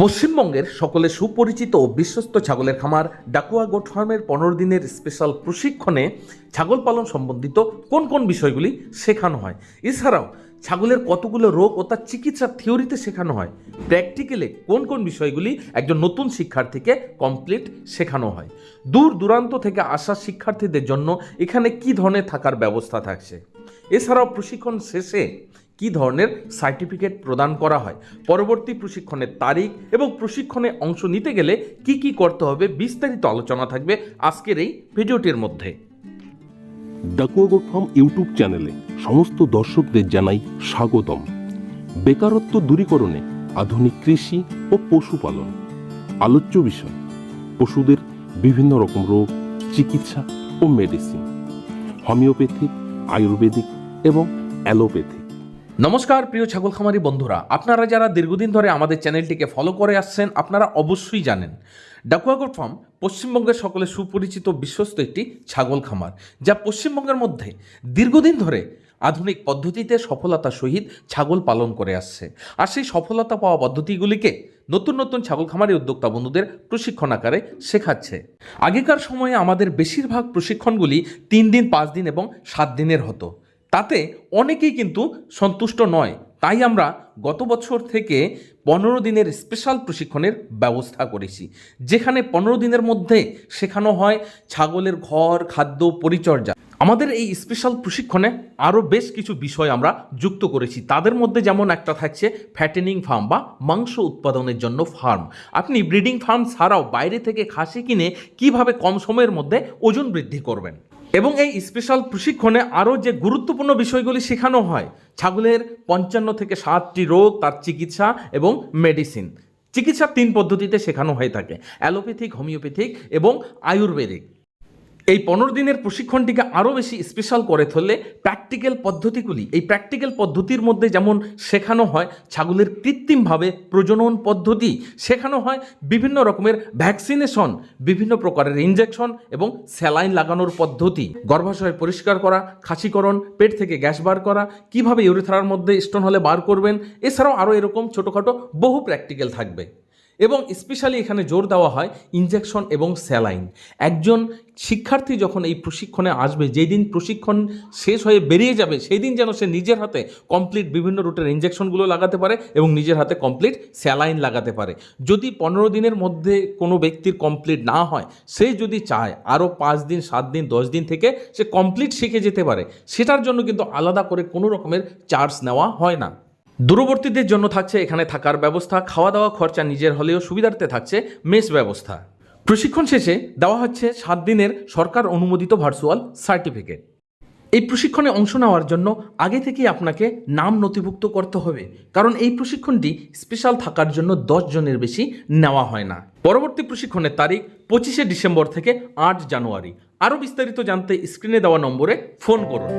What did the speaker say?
পশ্চিমবঙ্গের সকলে সুপরিচিত ও বিশ্বস্ত ছাগলের খামার ডাকুয়া গোট ফার্মের পনেরো দিনের স্পেশাল প্রশিক্ষণে ছাগল পালন সম্বন্ধিত কোন কোন বিষয়গুলি শেখানো হয়। এছাড়াও ছাগলের কতগুলো রোগ ও তার চিকিৎসার থিওরিতে শেখানো হয়। প্র্যাকটিক্যালে কোন কোন বিষয়গুলি একজন নতুন শিক্ষার্থীকে কমপ্লিট শেখানো হয়। দূর দূরান্ত থেকে আসা শিক্ষার্থীদের জন্য এখানে কি ধরনের থাকার ব্যবস্থা থাকছে। এছাড়াও প্রশিক্ষণ শেষে কি ধরনের সার্টিফিকেট প্রদান করা হয়, পরবর্তী প্রশিক্ষণের তারিখ এবং প্রশিক্ষণে অংশ নিতে গেলে কি কি করতে হবে বিস্তারিত আলোচনা থাকবে আজকের এই ভিডিওটির মধ্যে। ডাকুয়া গোট ফার্ম ইউটিউব চ্যানেলে সমস্ত দর্শকদের জানাই স্বাগতম। বেকারত্ব দূরীকরণে আধুনিক কৃষি ও পশুপালন। আলোচ্য বিষয়, পশুদের বিভিন্ন রকম রোগ, চিকিৎসা ও মেডিসিন হোমিওপ্যাথিক, আয়ুর্বেদিক এবং অ্যালোপ্যাথিক। নমস্কার, প্রিয় ছাগল খামারি বন্ধুরা। আপনারা যারা দীর্ঘদিন ধরে আমাদের চ্যানেলটিকে ফলো করে আসছেন, আপনারা অবশ্যই জানেন ডাকুয়াগড় ফার্ম পশ্চিমবঙ্গের সকলে সুপরিচিত বিশ্বস্ত একটি ছাগল খামার, যা পশ্চিমবঙ্গের মধ্যে দীর্ঘদিন ধরে আধুনিক পদ্ধতিতে সফলতা সহিত ছাগল পালন করে আসছে। আর সেই সফলতা পাওয়া পদ্ধতিগুলিকে নতুন নতুন ছাগল খামারি উদ্যোক্তা বন্ধুদের প্রশিক্ষণ আকারে শেখাচ্ছে। আগেকার সময়ে আমাদের বেশিরভাগ প্রশিক্ষণগুলি তিন দিন, পাঁচ দিন এবং সাত দিনের হতো। তাতে অনেকেই কিন্তু সন্তুষ্ট নয়। তাই আমরা গত বছর থেকে পনেরো দিনের স্পেশাল প্রশিক্ষণের ব্যবস্থা করেছি। যেখানে পনেরো দিনের মধ্যে শেখানো হয় ছাগলের ঘর, খাদ্য পরিচর্যা। আমাদের এই স্পেশাল প্রশিক্ষণে আরও বেশ কিছু বিষয় আমরা যুক্ত করেছি। তাদের মধ্যে যেমন একটা থাকছে ফ্যাটেনিং ফার্ম বা মাংস উৎপাদনের জন্য ফার্ম আপনি ব্রিডিং ফার্ম ছাড়াও বাইরে থেকে খাসি কিনে কীভাবে কম সময়ের মধ্যে ওজন বৃদ্ধি করবেন? এবং এই স্পেশাল প্রশিক্ষণে আরও যে গুরুত্বপূর্ণ বিষয়গুলি শেখানো হয়, ছাগলের পঞ্চান্ন থেকে সাতটি রোগ, তার চিকিৎসা এবং মেডিসিন চিকিৎসা তিন পদ্ধতিতে শেখানো হয়ে থাকে, অ্যালোপ্যাথিক, হোমিওপ্যাথিক এবং আয়ুর্বেদিক। এই পনেরো দিনের প্রশিক্ষণটিকে আরও বেশি স্পেশাল করে তুললে প্র্যাকটিক্যাল পদ্ধতিগুলি, এই প্র্যাকটিক্যাল পদ্ধতির মধ্যে যেমন শেখানো হয় ছাগলের কৃত্রিমভাবে প্রজনন পদ্ধতি, শেখানো হয় বিভিন্ন রকমের ভ্যাকসিনেশন বিভিন্ন প্রকারের ইঞ্জেকশন এবং স্যালাইন লাগানোর পদ্ধতি, গর্ভাশয় পরিষ্কার করা, খাসিকরণ, পেট থেকে গ্যাস বার করা, কীভাবে ইউরিথারার মধ্যে স্টোন হলে বার করবেন, এছাড়াও আরও এরকম ছোটোখাটো বহু প্র্যাকটিক্যাল থাকবে। এবং স্পেশালি এখানে জোর দেওয়া হয় ইনজেকশন এবং স্যালাইন। একজন শিক্ষার্থী যখন এই প্রশিক্ষণে আসবে যেই দিন প্রশিক্ষণ শেষ হয়ে বেরিয়ে যাবে সেই দিন যেন সে নিজের হাতে কমপ্লিট বিভিন্ন রুটের ইঞ্জেকশনগুলো লাগাতে পারে এবং নিজের হাতে কমপ্লিট স্যালাইন লাগাতে পারে। যদি পনেরো দিনের মধ্যে কোনো ব্যক্তির কমপ্লিট না হয়, সে যদি চায় আরও পাঁচ দিন, সাত দিন, দশ দিন থেকে সে কমপ্লিট শিখে যেতে পারে, সেটার জন্য কিন্তু আলাদা করে কোনো রকমের চার্জ নেওয়া হয় না। দূরবর্তীদের জন্য থাকছে এখানে থাকার ব্যবস্থা খাওয়া দাওয়া খরচা নিজের হলেও সুবিধার্থে থাকছে মেস ব্যবস্থা। প্রশিক্ষণ শেষে দেওয়া হচ্ছে সাত দিনের সরকার অনুমোদিত ভার্চুয়াল সার্টিফিকেট। এই প্রশিক্ষণে অংশ নেওয়ার জন্য আগে থেকেই আপনাকে নাম নথিভুক্ত করতে হবে, কারণ এই প্রশিক্ষণটি স্পেশাল থাকার জন্য দশ জনের বেশি নেওয়া হয় না। পরবর্তী প্রশিক্ষণের তারিখ পঁচিশে ডিসেম্বর থেকে আট জানুয়ারি। আরও বিস্তারিত জানতে স্ক্রিনে দেওয়া নম্বরে ফোন করুন।